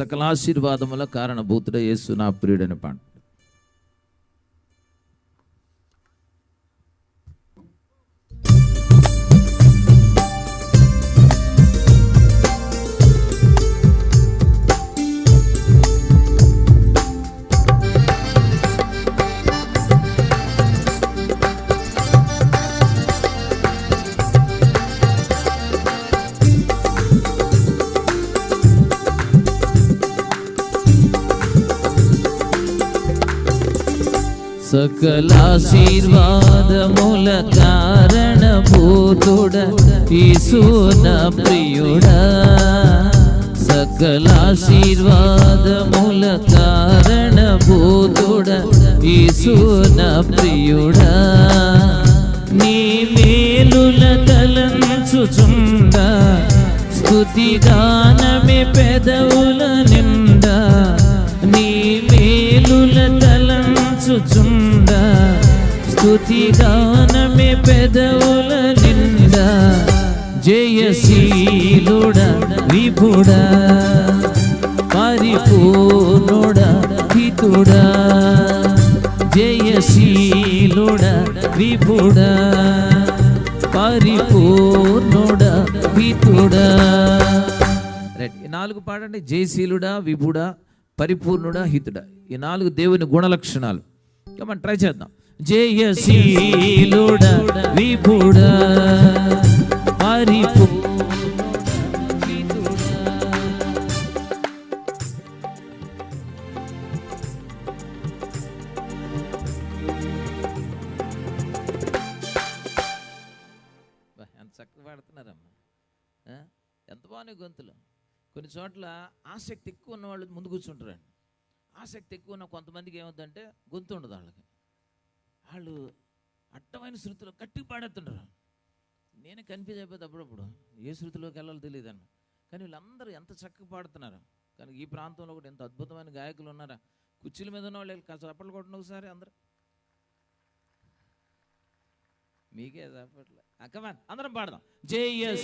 సకలాశీర్వాదముల కారణభూతుడ యేసు నా ప్రియుడని పాడు. సకలాశీర్వాదముల కారణభూతుడ ఈశూన ప్రియుడ సకలాశీర్వాదముల కారణభూతుడ ఈశూన ప్రియుడ నీ మేలుల తలంచుచుండ స్తుతి గానమే పెదవుల నిండా నీ మేలుల తలంచుచుండ స్తుతి గానమే పెదవుల నిండా. జయశీలుడ విభుడా పరిపూర్ణుడ హితుడా. జయశీలుడ విభుడా పరిపూర్ణుడ హితుడా. ఈ నాలుగు పాడండి. జయశీలుడా విభుడా పరిపూర్ణుడా హితుడా. ఈ నాలుగు దేవుని గుణలక్షణాలు. మనం ట్రై చేద్దాం. జయశీలుడ విభుడా పరిపూ బా, ఎంత ఎంత బాగున్నాయి గొంతులు. కొన్ని చోట్ల ఆసక్తి ఎక్కువ ఉన్న వాళ్ళు ముందు కూర్చుంటారండి. ఆసక్తి ఎక్కువ ఉన్న కొంతమందికి ఏమవుతుందంటే గొంతు ఉండదు వాళ్ళకి. వాళ్ళు అట్టమైన శృతిలో కట్టి పాడేస్తుంటారు. నేనే కన్ఫ్యూజ్ అయిపోతే అప్పుడప్పుడు ఏ శృతిలోకి వెళ్ళాలో తెలియదు కానీ వీళ్ళందరూ ఎంత చక్కగా పాడుతున్నారు. కానీ ఈ ప్రాంతంలో కూడా ఎంత అద్భుతమైన గాయకులు ఉన్నారా. కుర్చీల మీద ఉన్న వాళ్ళు కాస్త చప్పట్లు కొట్టండి ఒకసారి అందరూ. మీకే చప్పట్లు. అక్కమా అందరం పాడదాం. జయ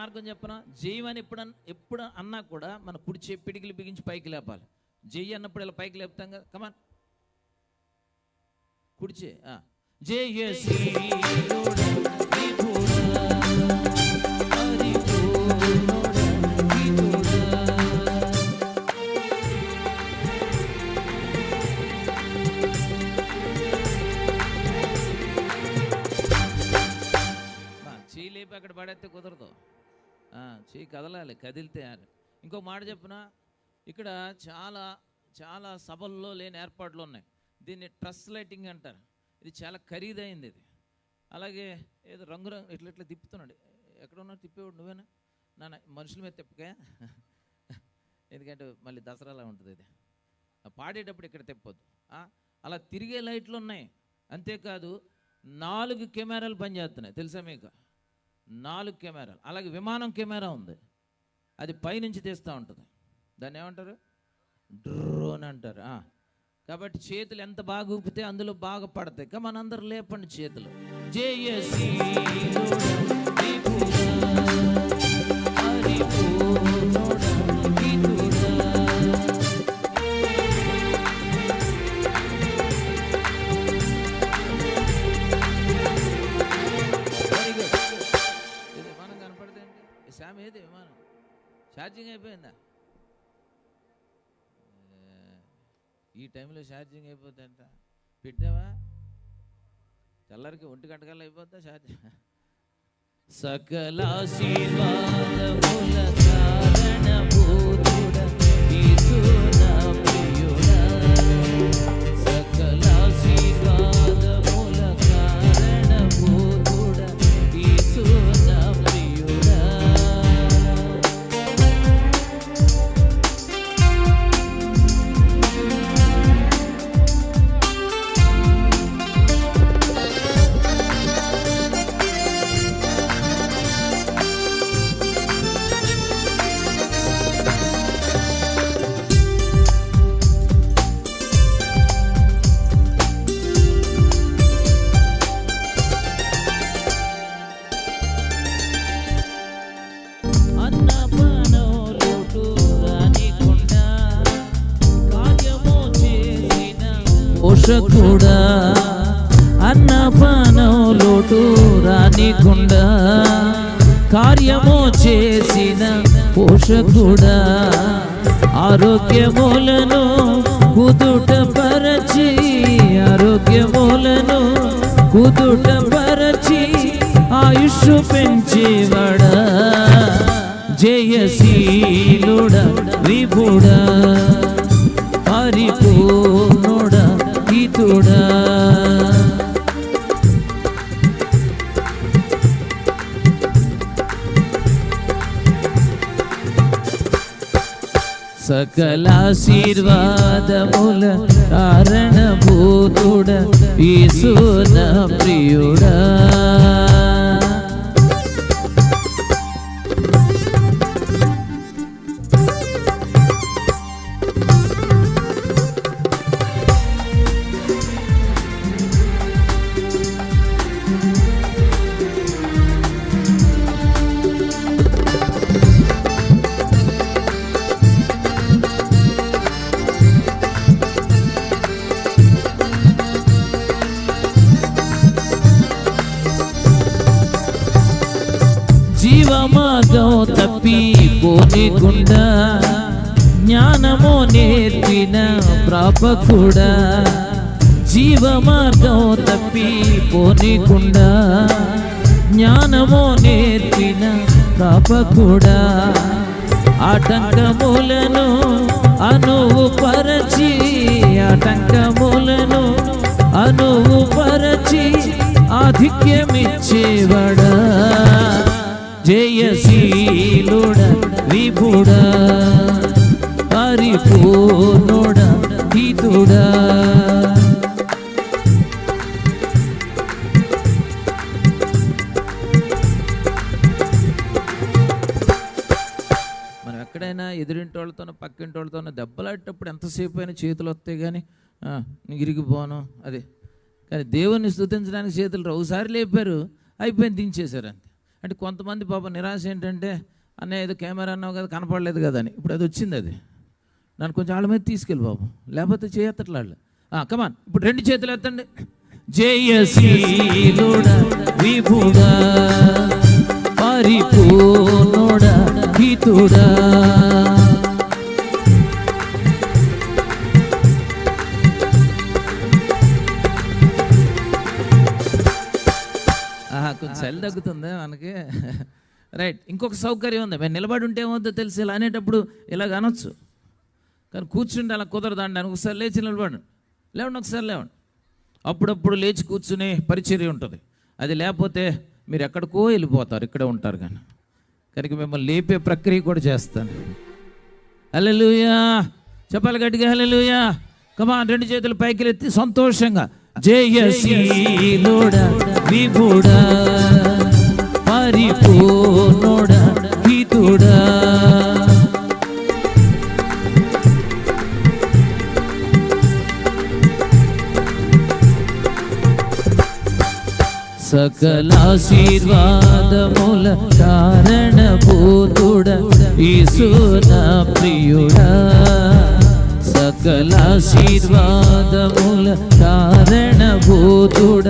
మార్గం చెప్పనా? జయం అని ఎప్పుడు ఎప్పుడు అన్నా కూడా మన కుడి చేయి పిడికిలు బిగించి పైకి లేపాలి. జై అన్నప్పుడు ఇలా పైకి లేపుతాం కదా. కమాన్ కుడిచే ఆ. జయ శ్రీలోడ కదిలితే అని. ఇంకో మాట చెప్పిన? ఇక్కడ చాలా చాలా సభల్లో లేని ఏర్పాట్లు ఉన్నాయి. దీన్ని ట్రస్ లైటింగ్ అంటారు. ఇది చాలా ఖరీదైంది ఇది. అలాగే ఏదో రంగు రంగు ఇట్లా ఇట్లా తిప్పుతున్నాడు. ఎక్కడ ఉన్నావు తిప్పేవాడు నువ్వేనా? నాన్న మనుషుల మీద తిప్పకే? ఎందుకంటే మళ్ళీ దసరాలా ఉంటుంది ఇది. పాడేటప్పుడు ఇక్కడ తిప్పొద్దు. అలా తిరిగే లైట్లు ఉన్నాయి. అంతేకాదు నాలుగు కెమెరాలు పనిచేస్తున్నాయి. తెలుసా మీకు? నాలుగు కెమెరాలు. అలాగే విమానం కెమెరా ఉంది. అది పైనుంచి తీస్తూ ఉంటుంది. దాన్ని ఏమంటారు? డ్రోన్ అంటారు. కాబట్టి చేతులు ఎంత బాగా ఊపితే అందులో బాగా పడతాయి. మనందరూ లేపండి చేతులు. జయ ఛార్జింగ్ ఛార్జింగ్ అయిపోతుందంట పెట్టావా? తెల్లరికి ఒంటి గంటకల్లా అయిపోద్దా ఛార్జింగ్? సకలాశీర్వాదముల కారణము పోషకుడా? అన్నపానం లోటు రానికుండా కార్యము చేసిన పోషకుడా? ఆరోగ్యములను కుదుట పరచి ఆరోగ్యములను కుదుట పరచి ఆయుష్ పెంచేవాడా? జయశీలుడా విభుడా పరిపూర్ణుడా హితుడా సకలాశీర్వాదముల కారణభూతుడ ఈశున ప్రియుడా. జీవమార్గం తప్పి పోనీకుండా జ్ఞానము నేర్పిన ప్రాపకుడా జీవమార్గం తప్పి పోనీకుండా జ్ఞానము నేర్పిన ప్రాపకుడా. ఆటంకములను అనువు పరచి ఆటంకములను అనువు పరచి ఆధిక్యమిచ్చేవాడా. జయశీలుడ విభుడ పరిపూర్ణుడ హితుడ మనం ఎక్కడైనా ఎదురింటి వాళ్ళతోనో పక్కింటి వాళ్ళతోనో దెబ్బలాడేటప్పుడు ఎంతసేపు అయినా చేతులు వస్తాయి కానీ ఇరిగిపోను అదే కానీ దేవుణ్ణి స్థుతించడానికి చేతులు రావు. ఒకసారి లేపారు అయిపోయింది దించేశారు అంతే అంటే కొంతమంది పాప నిరాశ ఏంటంటే అన్న ఏదో కెమెరా అన్నావు కదా కనపడలేదు కదా అని. ఇప్పుడు అది వచ్చింది అది. నన్ను కొంచెం వాళ్ళ మీద తీసుకెళ్ళి బాబు. లేకపోతే చేయత్తట్లాళ్ళు. కమాన్ ఇప్పుడు రెండు చేతులు ఎత్తండి. జయశీలుడ విభుడా పరిపూర్ణుడ హితుడా. చలి తగ్గుతుందా మనకి? రైట్. ఇంకొక సౌకర్యం ఉంది. మేము నిలబడి ఉంటే ఏమవుతుందో తెలిసి. ఇలా అనేటప్పుడు ఇలాగ అనొచ్చు. కానీ కూర్చుంటే అలా కుదరదండి అని ఒకసారి లేచి నిలబడండి లేవండి ఒకసారి లేవండి. అప్పుడప్పుడు లేచి కూర్చునే పరిచర్య ఉంటుంది. అది లేకపోతే మీరు ఎక్కడికో వెళ్ళిపోతారు. ఇక్కడే ఉంటారు కానీ. కనుక మిమ్మల్ని లేపే ప్రక్రియ కూడా చేస్తాను. హల్లెలూయా! చెప్పాలి గట్టిగా హల్లెలూయా! కమా రెండు చేతులు పైకి ఎత్తి సంతోషంగా జయశీలుడ విభుడా. పరిపూర్ణుడ హితుడా సకలాశీర్వాదముల కారణభూతుడ ఈశున ప్రియుడా. సకలాశీర్వాదముల కారణభూతుడ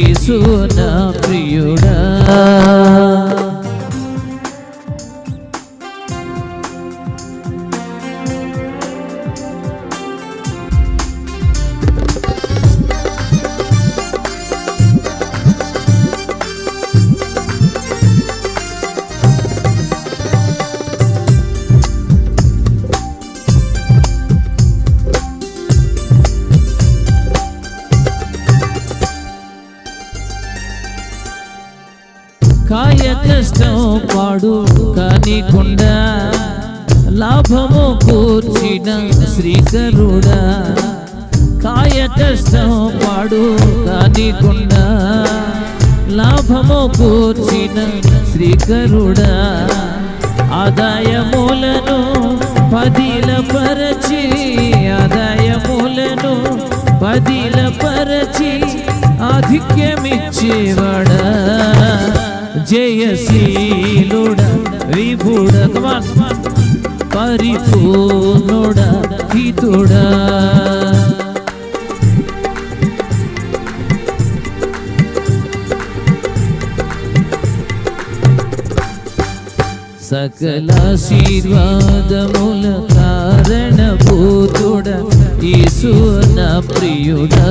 ఈశున ప్రియుడా. పాడు కానికుండా లాభము కూర్చిన శ్రీకరుడా. కాయ కష్టం పాడు కానికుండా లాభము కూర్చిన శ్రీకరుడా. ఆదాయములను పదిల పరచి ఆదాయములను పదిల పరచి ఆధిక్యమిచ్చేవాడా. జయశీలుడ విభుడ పరిపూర్ణుడ హితుడా. సకలాశీర్వాదముల కారణభూతుడ ఈశ్వర ప్రియుడా.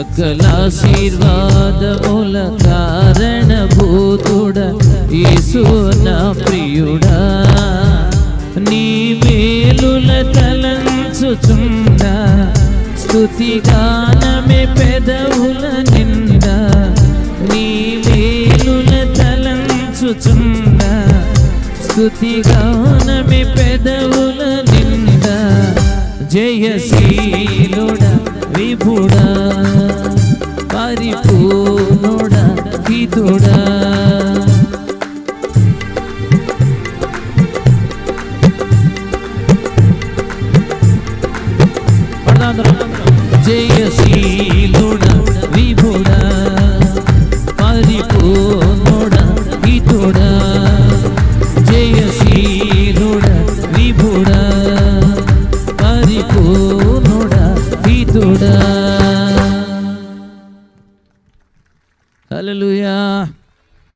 సకలాశీర్వాదముల కారణభూతుడ యేసు నా ప్రియుడా నీ మేలుల తలంచుచుండా స్తుతిగానమే పెదవుల నిండా నీ మేలుల తలంచుచుండా స్తుతిగానమే పెదవుల నిండా జయశీలుడా విభుడా పరిపూర్ణుడా హితుడా. జయశీలుడా విభుడా.